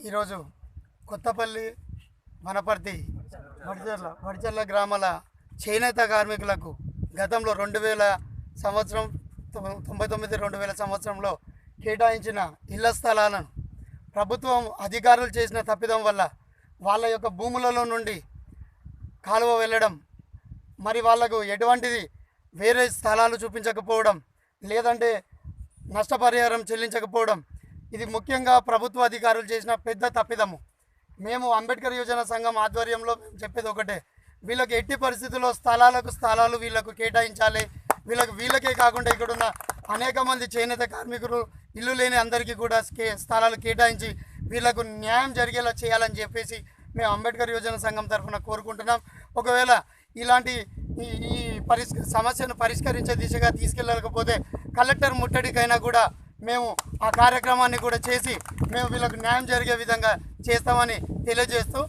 ఈరోజు కొత్తపల్లి వనపర్తి వడిచర్ల వడిచర్ల గ్రామాల చేనేత కార్మికులకు గతంలో రెండు వేల సంవత్సరం తొంభై తొమ్మిది రెండు వేల సంవత్సరంలో కేటాయించిన ఇళ్ళ స్థలాలను ప్రభుత్వం అధికారులు చేసిన తప్పిదం వల్ల వాళ్ళ యొక్క భూములలో నుండి కాలువ వెళ్ళడం మరి వాళ్ళకు ఎటువంటిది వేరే స్థలాలు చూపించకపోవడం లేదంటే నష్టపరిహారం చెల్లించకపోవడం ఇది ముఖ్యంగా ప్రభుత్వ అధికారులు చేసిన పెద్ద తప్పిదము. మేము అంబేద్కర్ యోజన సంఘం ఆధ్వర్యంలో మేము చెప్పేది ఒకటే. వీళ్ళకి ఎట్టి పరిస్థితుల్లో స్థలాలకు స్థలాలు వీళ్ళకు కేటాయించాలి. వీళ్ళకి వీళ్ళకే కాకుండా ఇక్కడ ఉన్న అనేక మంది చేనేత కార్మికులు ఇల్లు లేని అందరికీ కూడా స్థలాలు కేటాయించి వీళ్ళకు న్యాయం జరిగేలా చేయాలని చెప్పేసి మేము అంబేద్కర్ యోజన సంఘం తరఫున కోరుకుంటున్నాం. ఒకవేళ ఇలాంటి ఈ ఈ పరిస్ సమస్యను పరిష్కరించే దిశగా తీసుకెళ్ళకపోతే కలెక్టర్ ముట్టడికైనా కూడా మేము ఆ కార్యక్రమాన్ని కూడా చేసి మేము వీళ్ళకు న్యాయం జరిగే విధంగా చేస్తామని తెలియజేస్తూ